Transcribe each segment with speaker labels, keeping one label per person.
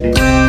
Speaker 1: Música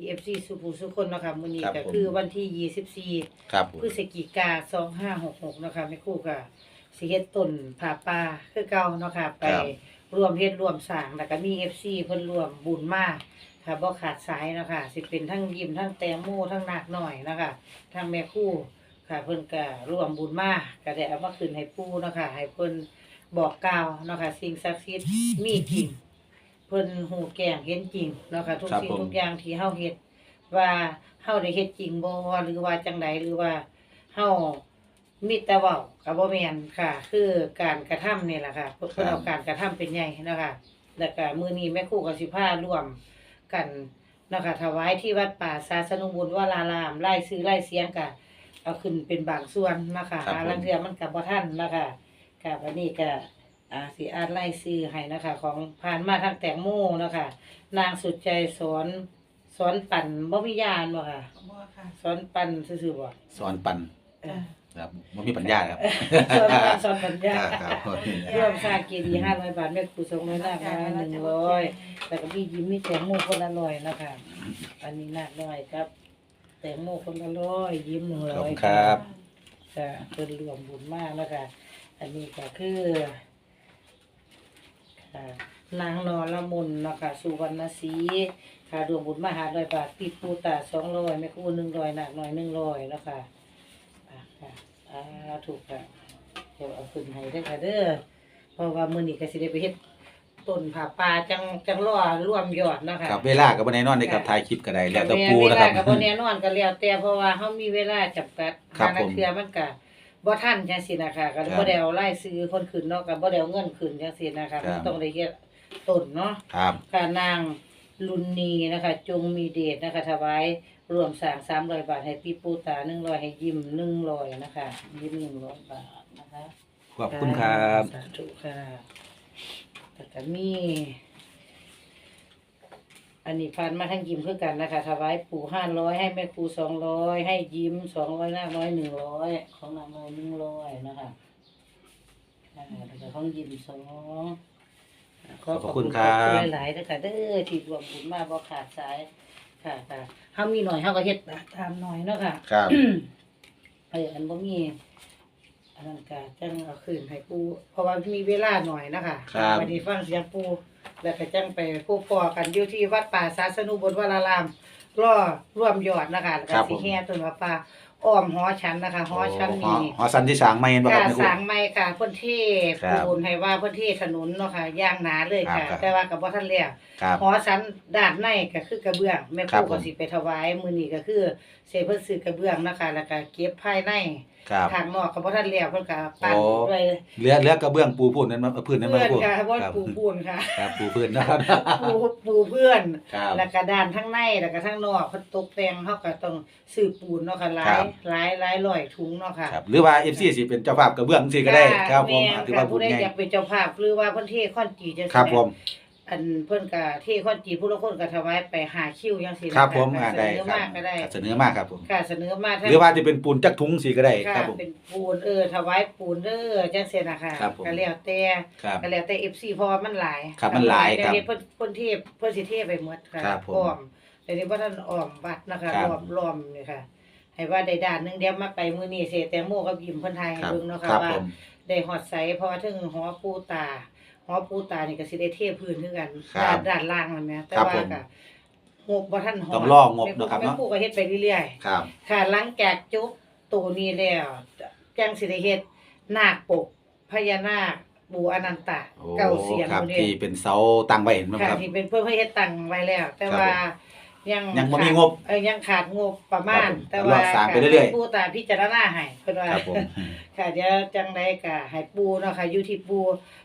Speaker 1: EFC สุภูสุคนเนาะคะมื้อนี้
Speaker 2: ครับ
Speaker 1: ก็
Speaker 2: ผม
Speaker 1: คือวันที่24
Speaker 2: ครับผม
Speaker 1: พฤศจิกา2566เนาะคะแม่ครูก็สิเฮ็ดต้นผาป่าคือเก่าเนาะค่ะไปร่วมเฮ็ดร่วมสร้างแล้วก็มี FC เพิ่นร่วมบุญมาค่ะบ่ขาดสายเนาะค่ะสิเป็นทั้งยิ้มทั้งแตงโมทั้งนาคน้อยเนาะค่ะทั้งแม่ครูค่ะเพิ่นก็ร่วมบุญมาก็ได้เอามาคืนให้ปู่เนาะค่ะให้เพิ่นบอกกล่าวเนาะค่ะสิ่งศักดิ์สิทธิ์มีจริง เพิ่นหูแก่งเห็นจริงเนาะค่ะทุก
Speaker 2: ครับ
Speaker 1: สิ่ง
Speaker 2: ผม
Speaker 1: ทุกอย่างที่เฮาเฮ็ดว่าเฮาได้เฮ็ดจริงบ่หรือว่าจังใดหรือว่าเฮามีแต่เว้าก็บ่แม่นค่ะ คือการกระทำนี่แหละค่ะเพิ่นเอาการกระทำเป็นใหญ่เนาะคะแล้วก็มื้อนี้แม่ครูก็สิพาร่วมกันเนาะค่ะถวายที่วัดป่าศาสนุบุญวรารามไล่ซื้อไล่เสียงก็เอาขึ้นเป็นบางส่วนเนาะคะ
Speaker 2: ครับ
Speaker 1: หา
Speaker 2: ผม
Speaker 1: ลังเทื่อมันก็บ่ทันเนาะคะก็วันนี้ก็ อ่าสีอาร์ไล่ซื้อให้นะคะ ของผ่านมาทางแตงโมนะคะ นางสุดใจสอนสอนปั่นบ่มียานบ่ค่ะ
Speaker 3: บ่ค่ะ
Speaker 1: สอนปั่นซื่อๆบ่
Speaker 2: สอนปัน
Speaker 1: เออ
Speaker 2: ครับไม่มีปัญญาครับ
Speaker 1: สอนปั่นสอนปัญญา
Speaker 2: ครับครับ
Speaker 1: ร่วมค่าเกียรติห้าร้อยบาทแม่ครูสงฆ์น้อยนาคน้อยหนึ่งร้อยแล้วก็พี่ยิ้มมีแตงโมคนละร้อยนะคะอันนี้นาคน้อยครับ แตงโมคนละร้อยยิ้มหนึ่ง
Speaker 2: ขอบ
Speaker 1: ร้อย
Speaker 2: คุณครับ
Speaker 1: ค่ะเป็นรวมบุญมากนะคะอันนี้ก็คือ ค่ะนางนอนละมุนนะคะสุวรรณศรีค่ะรวมบุญมาหาร้อยบาทปิดปูตาสองร้อยแม่ครูหนึ่งร้อยหนักหน่อยหนึ่งร้อยแล้วค่ะอะค่ะอ่าถูกค่ะเดี๋ยวเอาขึ้นให้ได้อค่ะเด้อเพราะว่ามื้อนี้ก็สิได้ไปเฮ็ดต้นผาป่าจังจังรอร่วมยอดเนาะคะ
Speaker 2: ครับเวลากับวันไหนนอนได้ครับถ่ายคลิปก็ได้แล้วแต่ปู
Speaker 1: เว
Speaker 2: นะค
Speaker 1: ลา
Speaker 2: รับ
Speaker 1: ก็บ่แน่นอนก็แล้วแต่เพราะว่าเฮามีเวลาจำกัด
Speaker 2: ครับ
Speaker 1: หานัก
Speaker 2: ผม
Speaker 1: เทื่อมันก็ บ่ทันจังซี่นะคะก็
Speaker 2: ครับ
Speaker 1: บ่ได้เอารายซื้อคนขึ้นเนาะก็บ่ได้เอาเงินขึ้นจังซี่นะคะ
Speaker 2: ครับ
Speaker 1: มันต้องได้เฮ็ดต้นเนาะ
Speaker 2: ครับ
Speaker 1: ค่ะนางลุนนีนะคะ จงมีเดชนะคะถวายรวมสร้าง300 บาท ให้พี่ปูตา100ให้ยิ้ม100นะคะ ยิ้ม100บาทนะคะ
Speaker 2: ขอบคุณครับ
Speaker 1: สาธุค่ะแล้วก็มี อันนี้พันมาทั้งยิ้มเพื่อกันนะคะถวายปู่ห้าร้อยให้แม่ครูสองร้อยให้ยิ้มสองร้อยนางน้อยหนึ่งร้อยของนางน้อยหนึ่งร้อยนะคะอ่าแล้วก็ของยิ้มสองขอขอบคุณหลายๆนะคะเด้อที่รวมบุญมาบ่ขาดสายค่ะค่ะเฮามีหน่อยเฮาก็เฮ็ดตามหน่อยเนาะค่ะ
Speaker 2: ครับ
Speaker 1: เอออันบ่มีอันนั้นก็จังเอาคืนให้ปูเพราะว่ามีเวลาหน่อยนะคะ
Speaker 2: ครับ
Speaker 1: วันนี้ฟังเสียงปู แล้วก็จังไปคู่ปอกันอยู่ที่วัดป่าศาสนุบนวรารามรอร่วมยอดนะคะแล้วก็
Speaker 2: ครับ
Speaker 1: สิ
Speaker 2: ผม
Speaker 1: แห่ต้นว่าป่าอ้อมหอฉันนะคะหอฉัน
Speaker 2: หอ
Speaker 1: นี่
Speaker 2: หอสันที่สร้างไม่เห็นบ่ค
Speaker 1: ค่ะ
Speaker 2: รับแม่ครู
Speaker 1: สร้างใหม่ค่ะเพิ่นเท
Speaker 2: ครับ
Speaker 1: ปูนให้ว่าเพิ่นเทถนนเนาะค่ะย่างหนาเลยค่ะ
Speaker 2: ครับ
Speaker 1: แต่ว่าก็บ่ทันแล้ว
Speaker 2: ครับ
Speaker 1: หอสันด้านในก็คือกระเบื้องแม่ค
Speaker 2: ครั
Speaker 1: รู
Speaker 2: บผม
Speaker 1: ก็สิไปถวาย มื้อนี้ก็คือเสเพิ่นซื้อกระเบื้องนะคะแล้วก็เก็บภายใน
Speaker 2: ครับ
Speaker 1: ข้างนอกก็บ่ทันแล้วเพิ่นก็ปั้น
Speaker 2: โอ้
Speaker 1: ด้วย
Speaker 2: เหลือเหลือกระเบื้องปูพื้นนั้นมาพื้นนั้นมา
Speaker 1: เพื่อน
Speaker 2: ปู
Speaker 1: ค่ะว่า
Speaker 2: ครับ
Speaker 1: ปูปูนค่ะ
Speaker 2: ครับปูพื้นนะครับ
Speaker 1: ปูปูเพื่อน
Speaker 2: ครับ
Speaker 1: แล้วก็ด้านทั้งในแล้วก็ทั้งนอกเพิ่นตกแต่งเฮาก็ต้องซื้อปูนเนาะค่ะหลา
Speaker 2: ครั
Speaker 1: ย
Speaker 2: บ
Speaker 1: หลายหลายร้อยถุงเนาะค่ะ
Speaker 2: ครับหรือว่า FC สิเป็นเจ้าภาพกระเบื้องสิก็ได้ ครับผม
Speaker 1: แม่น
Speaker 2: ถือ
Speaker 1: ค่ะ
Speaker 2: ว่าบุ
Speaker 1: ผู้
Speaker 2: ญ
Speaker 1: ใด
Speaker 2: ใหญ่
Speaker 1: อยากเป็นเจ้าภาพหรือว่าเพิ่นเทคอนจีจังซี่
Speaker 2: ครับผม
Speaker 1: อันเพิ่นก็เทคอนจีผู้ละคนก็ถวายไปหาคิวจังซี่นะะ
Speaker 2: ครับผมอ่า
Speaker 1: เส
Speaker 2: ได้
Speaker 1: นอ
Speaker 2: ครั
Speaker 1: มา
Speaker 2: บ
Speaker 1: ก็ได้
Speaker 2: เสนอมากครับผม
Speaker 1: ค่ะเสนอมาทั้ง
Speaker 2: หรือว่าจะเป็นปูนจักถุงสิก็ได้
Speaker 1: ค่ะ
Speaker 2: ครับผม
Speaker 1: เป็นปูนเออถวายปูนเด้อจังซี่นะคะ
Speaker 2: ครับผม
Speaker 1: ก็แล้วแต่
Speaker 2: ครับ
Speaker 1: ก็แล้วแต่ FC เพราะว่ามันหลาย
Speaker 2: ครับมันหลายครับ
Speaker 1: แต่เพิ่นเพิ่นเทพเพิ่นสิเทพไปหมดค่ะ
Speaker 2: ครับผม
Speaker 1: อ้อมแต่นี่บ่ทันอ้อมวัดนะคะ
Speaker 2: ครับ
Speaker 1: ล้อมล้อมนี่ค่ะ ให้ว่าได้ด้านหนึงเดี๋ยวมาไปมื้อนี้เสแตงโมกับยิ้มเพิ่นทายให้
Speaker 2: ครับ
Speaker 1: เบิ่งเนาะ
Speaker 2: ค
Speaker 1: ค่ะ
Speaker 2: รับ
Speaker 1: ว่า
Speaker 2: ผม
Speaker 1: ได้ฮอดไสเพราะว่าถึงหอปูตา หอปูตานี่ก็สิได้เทพื้นคือกัน
Speaker 2: ครับ
Speaker 1: ด้านด้านล่างนั่นแหละแต่
Speaker 2: ครับ
Speaker 1: ว่า
Speaker 2: ผม
Speaker 1: ก็งบบ่ทันฮอด
Speaker 2: ต้องรองบเนาะครับเนาะ
Speaker 1: แม่ครูก็เฮ็ดไปเรื่อยๆ
Speaker 2: ครับ
Speaker 1: ค่ะหลังจากจบตัวนี้แล้วจังสิได้เฮ็ดนาคปกพญานาคปูอนันตะ
Speaker 2: โอ้
Speaker 1: เก้าเสียง
Speaker 2: ครับ
Speaker 1: หมู่
Speaker 2: ที่
Speaker 1: นี้
Speaker 2: เป็นเสาตั้งไว้เห็นไหม
Speaker 1: ค่ะ
Speaker 2: ครับ
Speaker 1: ที่เป็นเพื่อให้เฮ็ดตังไว้แล้ว แต่
Speaker 2: ครับ
Speaker 1: ว่า ยัง
Speaker 2: ยังบ่มี
Speaker 1: ขาด
Speaker 2: งบ
Speaker 1: เอ้ยยังขาดงบประมาณ
Speaker 2: ครับผม
Speaker 1: แต่ว่า
Speaker 2: ก็สร้างไปเรื่อยๆ
Speaker 1: ปูตาพิจารณาให้เพิ่นว่า
Speaker 2: ครับผม
Speaker 1: ค่ะเดี๋ยวจังไดก็ให้ปูเนาะค่ะอยู่ที่ปู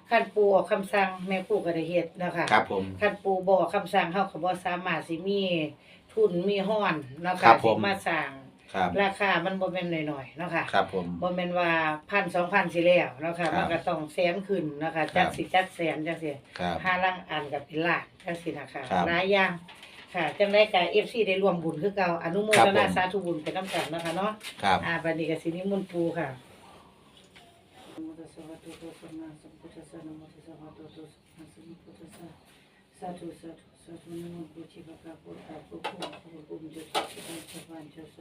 Speaker 1: คันปูออกคำสั่งแม่ปูก็ได้เฮ็ดเนาะค่ะ
Speaker 2: ครับผม
Speaker 1: คันปูบอกคำสั่งเฮาก็บ่สามารถสิมีทุ
Speaker 3: ทุนมีห้อนเนาะ
Speaker 2: ครั
Speaker 3: ค่ะ
Speaker 2: บผม
Speaker 3: สิมาสร้าง
Speaker 2: ครับ
Speaker 3: ราคามันบ่แม่นน้อยๆเนาะค่ะ
Speaker 2: ครับผม
Speaker 3: บ่แม่นว่าพันสองพันสิแล้วเนาะค่ะ
Speaker 2: ครับ
Speaker 3: มันก็ต้องแสนขึ้นเนาะคะ
Speaker 2: ครั
Speaker 3: จั
Speaker 2: บ
Speaker 3: กสิจักแสนจังซี่
Speaker 2: ครับ
Speaker 3: ห้าลังอันก็เป็นล้านจังซี่นะคะ
Speaker 2: ครับ
Speaker 3: หลายอย่าง ค่ะจังได๋ก็ FC ได้ร่วมบุญคือเก่าอนุโม
Speaker 2: ครับ
Speaker 3: ท
Speaker 2: ผม
Speaker 3: นาสาธุบุญไปนำกันเนาะคะเนาะ
Speaker 2: ครับ
Speaker 3: อ่าบัดนี้ก็สินิมนต์ปู่ค่ะนะโมตัสสะภะคะวะโตอะระหะโตสัมมาสัมพุทธัสสะนะโมตัสสะภะคะวะโตอะระหะโตสัมมาสัมพุทธัสสะสาธุสาธุสาธุนะโมปุชิภะคะพุทธะพุทโธพุทโธปุญจสุขิตังสัพพัญชโส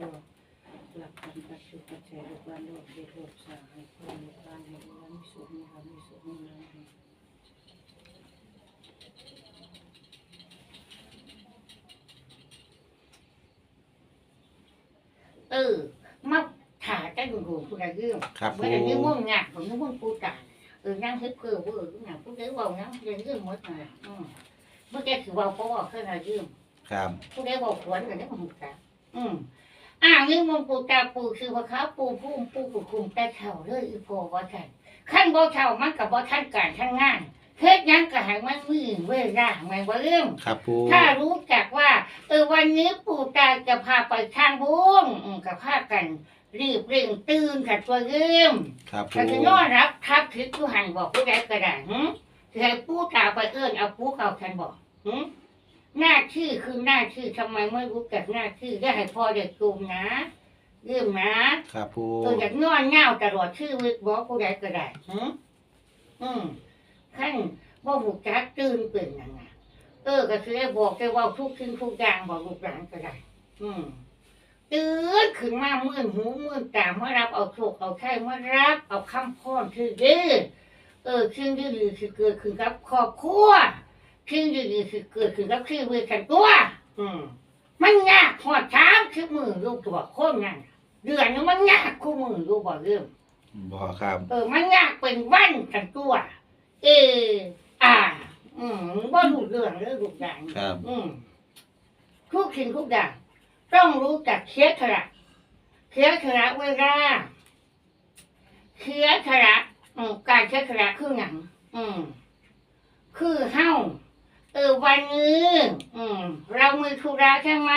Speaker 3: หลักพันปัจจุปัจจัยลูกบ้านโลกเดชโลกสร้างให้คนลูกบ้านให้ลูกบ้านมีสุขมีธรรมมีสุขมีงามให้ เออมาถ่ากันอยู่ผู้ใดยืม
Speaker 2: ครับ
Speaker 3: เมื่อไหร่ยืมม่วงงานผมยืมม่วงปูตาเออนั่งเฮ็ดเพื่อผู้อื่นงานผู้ใดเว้านั่งเรียนยืมหมดน่ะอืมเมื่อแกคือเว้าเพราะว่าเคยน่ะยืม
Speaker 2: ครับ
Speaker 3: ผู้ใดเว้าขวนกันได้บ่ฮู้จักอืมอ่ายืมม่วงปูตาปูคือว่าเขาปูพุ่มปูปูคุมแต่เฒ่าเลยอีพ่อว่าซั่นคันบ่เฒ่ามันก็บ่ทันการทันงาน เฮ็ดหยังก็ให้มันมีเวลาแม่นบ่ลืม
Speaker 2: ครับปู
Speaker 3: ถ้ารู้จักว่า เออวันนี้ปู่ตาจะพาไปทางบุญอืมกับพากัน รีบเร่งตื่นขัดตัวเริ่ม
Speaker 2: ครับปู
Speaker 3: ถ้าจะนอนรับทับทิศผู้หันบอกผู้ใดก็ได้หึจะให้ปู่ตาไปเอื้อนเอาปู่เขาทันบอกหึหน้าที่คือหน้าที่ทำไมไม่รู้จักหน้าที่ได้ให้พ่อเด็กกลุ่มนะเริ่มนะครับ
Speaker 2: ปู
Speaker 3: เอออยากนอนเงาตลอดชื่อวิทย์บอกผู้ใดก็ได้หึอืม ขั้นว่าบุกจักตื่นเป็นยังไงเออก็คือบอกได้ว่าทุกสิ่งทุกอย่างบอกลูกหลานก็ได้ อืมตื่นขึ้นมาเมื่นหูเมื่นตามารับเอาโชคเอาใช่มารับ เอาคำพ่อนคือดื้อเออซึ่งดื้อคือเกิดขึ้นกับครอบครัวซึ่งดื้อคือเกิดขึ้นกับชีวิตกันตัว อืมมันยากหัวเช้าคือมือลูกตัวคนนั่นเดือนนึงมันยากคู่มือลูกบอกเรื่อง
Speaker 2: บ่ครับ
Speaker 3: เออมันยากเป็นวันกันตัว เอออ่า อืมบ่รู้เรื่องเลยลูกอย่าง
Speaker 2: ครับ
Speaker 3: อืมทุกสิ่งทุกอย่าง ต้องรู้จักเคียขระเคียขระเวลาเคียขระอืมการเคียขระคือหยังอืม คือเฮ้าเออวันนี้อืม เรามือธุระใช่ไหม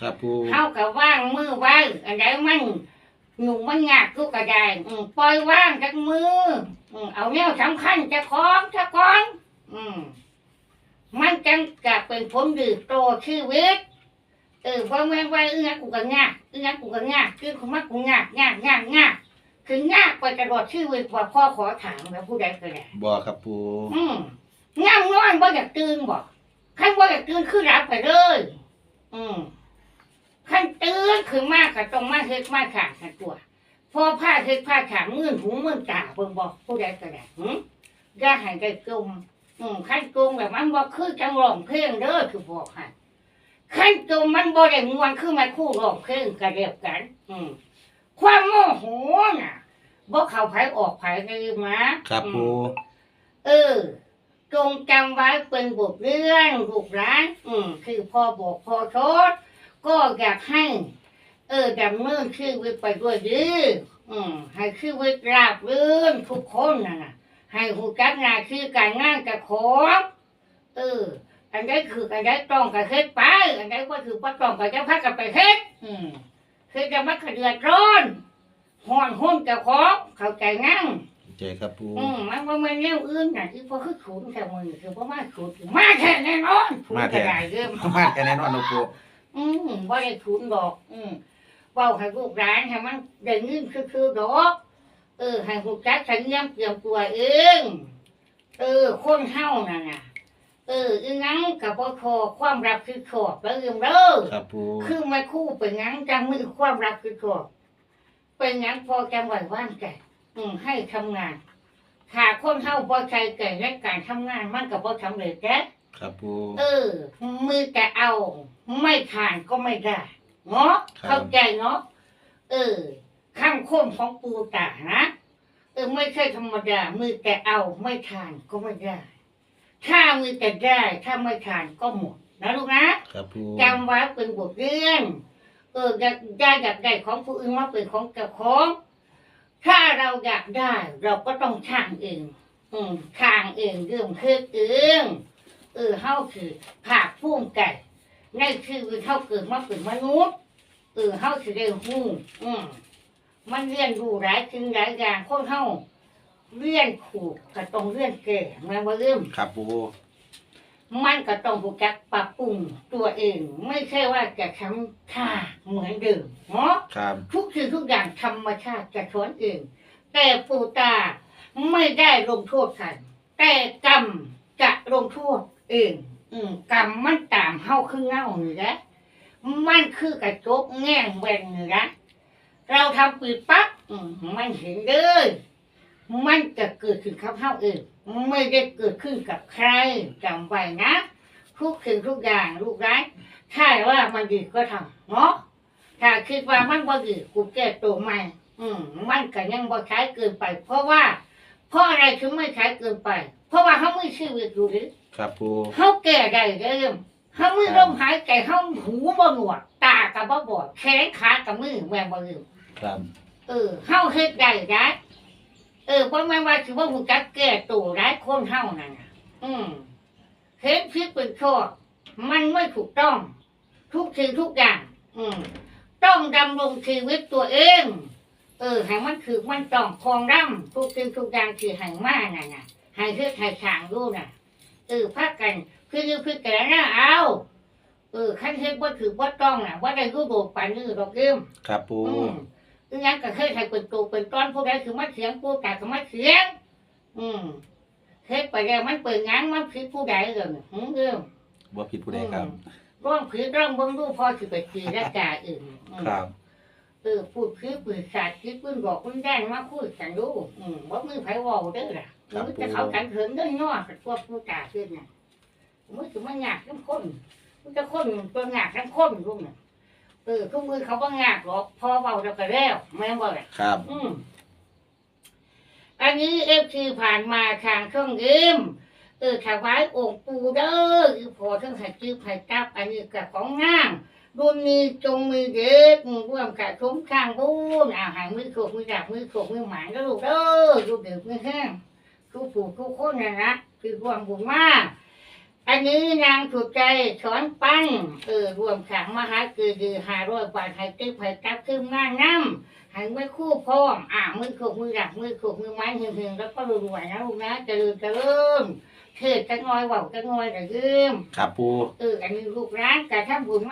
Speaker 2: ครับปู
Speaker 3: เฮากับว่างมือไว้อันใดมัน หนุ่มมันยากทุกกระไดอืมปล่อยว่างจากมือ อืมเอาแนวสำคัญจะคล้องจะคล้อง อืม มันจังกะเป็นผลดีโตชีวิต เออว่าแม่นว่าเอื้อกูก็ยากเอื้อกูก็ยากคือของมันกูยากยากยากยากคือยากไปตลอดชีวิตว่าพ่อขอถามแล้วผู้ใดก็ได้
Speaker 2: บ่ครับปู
Speaker 3: อืมง่ามนอนบ่อยากตื่นบ่ขั้นบ่อยากตื่นคือรับไปเลยอืมขั้นตื่น คือมากก็ต้องมาเฮ็ดมาขางกันตัวพอผ้าเฮ็ดผ้าขางมื่นหูมื่นตาเบิ่งบ่ผู้ใดก็ได้หึอย่าให้ได้กลุ่มอืมขั้นกลุ่มแบบมันบ่คือจังร้องเพลงเด้อคือบอกให้ขั้นกลุ่มมันบ่ได้ม่วนคือมาคู่ร้องเพลงกันเรียบกัน อืมความโมโหน่ะบ่เข้าไผออกไผได้มา
Speaker 2: ครับปู
Speaker 3: เออจงจำไว้เป็นบทเรื่องลูกร้าน อืม คือพ่อบอกพ่อโทษก็อยากให้ เออดำเนินชีวิตไปด้วยดีอืมให้ชีวิตราบรื่นทุกคนนะนะให้หูจักงานคือการงานกับของเออ อันใดคืออันใดต้องกับเฮ็ดไป อันใดว่าคือว่าต้องกับจะพักกันไปเฮ็ดอืมคือจะมาขะเดือดร้อนห่อนหุ้นกับของเข้าใจงั้ง
Speaker 2: ใจครับปู
Speaker 3: อืมมันว่ามันแนวอื่นน่ะที่พอคือขุนแต่มือคือเพราะมาขุนมาแท้แน่นอนขุนกระไดเริ่ม
Speaker 2: มาแค่แน่นอนเนาะปู
Speaker 3: อืมว่าได้ขุนดอก อืม เว้าให้ลูกร้านให้มันได้เงินคือคือดอกเออให้ลูกจักสัญญาเตรียมตัวเองเออคนเฮานั่นน่ะเอออีนังกับพ่อคอความรับคือขอบแล้วเรื่องเด้อ
Speaker 2: ครับปู
Speaker 3: คือไม่คู่เป็นหยังจังมือความรักคือตัวเป็นหยังพอจังไหวว่างใจอืมให้ทำงานขาคนเท่าพอใจแก่ในการทำงานมันกับพอสำเร็จแก
Speaker 2: ครับปู
Speaker 3: เออมือแต่เอา ไม่ผ่านก็ไม่ได้ เนาะเข้าใจเนาะเออข้างโค้งของปูตานะเออไม่ใช่ธรรมดามือแต่เอาไม่ทานก็ไม่ได้ ถ้ามือแต่ได้ถ้าไม่ทานก็หมดนะลูกนะ
Speaker 2: ครับปู
Speaker 3: จำไว้เป็นบทเรียนเอออยากได้อยากได้ของผู้อื่นมาเป็นของเจ้าของถ้าเราอยากได้ เราก็ต้องช่างเองอืมช่างเองเรื่องคือเองเออเฮาคือผากพุ่มไก่ ในชีวิตเฮาเกิดมาเป็นมนุษย์เออเฮาสิได้ฮู้อืมมันเรียนรู้หลายสิ่งหลายอย่างคนเฮาเรียนถูกก็ต้องเรียนแก่แม่นบ่ลืม
Speaker 2: ครับปู
Speaker 3: มันก็ต้องรู้จักปรับปรุงตัวเอง ไม่ใช่ว่าจะทำท่าเหมือนเดิมเนาะ
Speaker 2: ครับ
Speaker 3: ทุกสิ่งทุกอย่างธรรมชาติจะสอนเอง แต่ปู่ตาไม่ได้ลงโทษใครแต่กรรมจะลงโทษเอง อืมกรรมมันตามเฮาคือเงานี่แหละมันคือกระจกแง่งแหว่งนี่นะเราทำปิดปั๊บอืมมันเห็นเลยมันจะเกิดขึ้นกับเฮาเองไม่ได้เกิดขึ้นกับใครจำไว้นะทุกสิ่งทุกอย่างลูกร้ายถ้าว่ามันดีก็ทำเนาะถ้าคิดว่ามันบ่ดีกูแก้ตัวใหม่ อืมมันก็ยังบ่ใช้เกินไป เพราะว่าเพราะอะไรถึงไม่ใช้เกินไป เพราะว่าเขาไม่ชีวิตอยู่หรือ
Speaker 2: ครับปู
Speaker 3: เขาแก่ได้เริ่มเขามือลมหายใจเขาหูบ่หนวก ตากับบ่บอดแขนขากับมือแม่บ่ลืม
Speaker 2: ครับ
Speaker 3: เออเฮาเฮ็ดได้ได้เออเพราะแม่นว่าสิว่าฮู้จักแก้ตัวได้คนเฮานั่นน่ะอืมเฮ็ดผิดเป็นชอบมันไม่ถูกต้อง ทุกสิ่งทุกอย่าง อืมต้องดำรงชีวิตตัวเอง เออให้มันคือมันต้องครองร่ำทุกสิ่งทุกอย่างคือให้มาน่ะน่ะ ให้เฮ็ดให้สร้างรู้น่ะเออพักกันคือคือคือแต่ละเอาเออขั้นเฮ็ดบ่ถือบ่ต้องน่ะว่าได้รู้โดดปานนี้ดอกเอิ่ม
Speaker 2: ครับปู
Speaker 3: อืมคืองั้นก็เคยให้เป็นตัวเป็นตอนผู้ใดคือมาเสียงผู้แต่ก็มาเสียง อืมเฮ็ดไปแล้วมันเปิดงานมันผิดผู้ใดเลยหืมเอิ่ม
Speaker 2: บ่ผิดผู้ใดครับ
Speaker 3: ร่องผิดร่องเบิ่งดูพอสิไปตีและกาอื่นอืม
Speaker 2: ครับ
Speaker 3: เออพูดคือปืนสาดคิดปืนบอกปืนแดงมาคุยกันดูอืมบ่มือไผเว้าเด้อล่ะ มันจะเขากันเถิงเด้อย่อกับตัวผู้ตาขึ้นน่ะมันสิมันยากทั้งคนมันจะคนตัวยากทั้งคนลูกน่ะเออทุกมือเขาบ่ยากหรอกพอเว้าแล้วก็แล้วแม่นบ่ล่ะ
Speaker 2: ครับ
Speaker 3: อืม อันนี้เอฟซีผ่านมาทางเครื่องเอ็มเออถวายองค์ปูเด้ออีพอทั้งหัดจื้อไผ่กับอันนี้กับของงามรุ่นนี้จงมีเด็กร่วมกับทุ่มข้างบุญอาหารมือโขกมือดับมือโขกมือหมานก็ลูกเด้อลูกเด็กมือแห้ง ทุกผู้ทุกคนนะนะคือรวมบุญมาก อันนี้นางถูกใจสอนปั้นเออรวมขังมหาคือคือหาร้อยบาทให้ตื้อไผ่กับขึ้นงานน้ำหันมือคู่พร้อมอ่ามือขกมือดักมือขกมือไม้หึงหึงๆแล้วก็รวยๆนะลูกนะเจริญเจริญเทศจะงอยเว่าจะงอยจะยืม
Speaker 2: ครับปู
Speaker 3: เอออันนี้ลูกร้านกระทำบุญ